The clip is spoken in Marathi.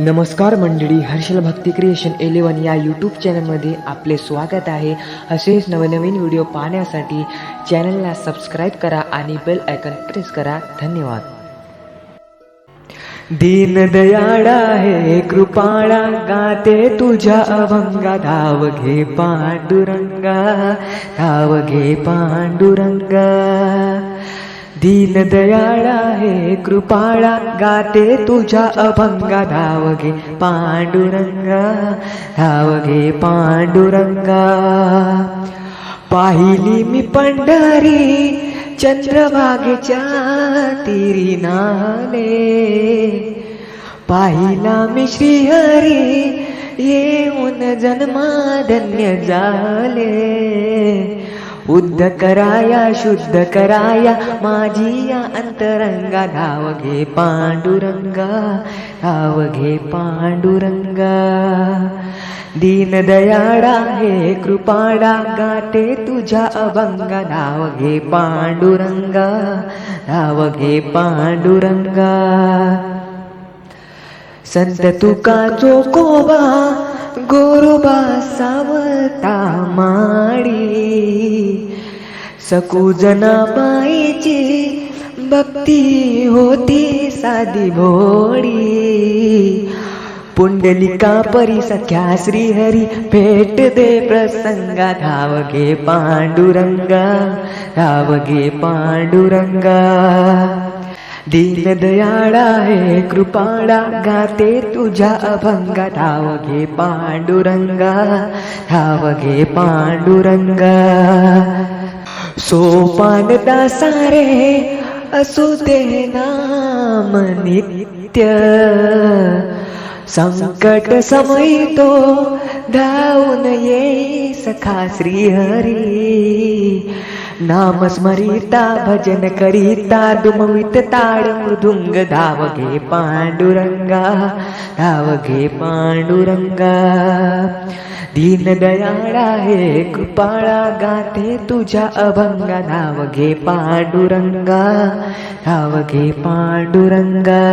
नमस्कार मंडळी हर्षल भक्ती क्रिएशन एलेवन या यूट्यूब चॅनलमध्ये आपले स्वागत आहे. असेच नवनवीन व्हिडिओ पाहण्यासाठी चॅनलला सबस्क्राईब करा आणि बेल आयकन प्रेस करा. धन्यवाद. दीनदयाळा हे कृपाळा गाते तुझ्या अभंगा. धाव घे पांडुरंगा धाव घे पांडुरंगा. दीनदयाळा हे कृपाळा गाते तुझ्या अभंगा. धाव घे पांडुरंगा धाव घे पांडुरंगा. पाहिली मी पंढरी चंद्रभागेच्या तिरी नाले पाहिला मी श्रीहरी येऊन जन्माधन्य झाले. उद्ध कराया शुद्ध कराया माझी या अंतरंगा धाव घे पांडुरंगा धाव घे पांडुरंगा दीनदयाळा हे कृपाडा गाते तुझ्या अभंगा धाव घे पांडुरंगा धाव घे पांडुरंगा संत तुका चोकोबा गोरोबा सावता माडी सकुजना बाईची भक्ती होती साधी भोडी. पुंडलिका परी सख्या श्रीहरी भेट दे प्रसंगा धाव घे पांडुरंगा धाव घे पांडुरंगा. दीनदयाळा हे कृपाळा गाते तुझ्या अभंगा धाव घे पांडुरंगा धाव घे पांडुरंगा। सोपान दासारे, असू दे नाम नित्य। संकट समय तो धावून ये सखा श्रीहरी। नाम स्मरिता भजन करिता दुमवित ताड मृदुंग धाव घे पांडुरंगा धाव घे पांडुरंगा दीनदयाळा हे कृपाळा गाते तुझ्या अभंगा धाव घे पांडुरंगा धाव घे पांडुरंगा.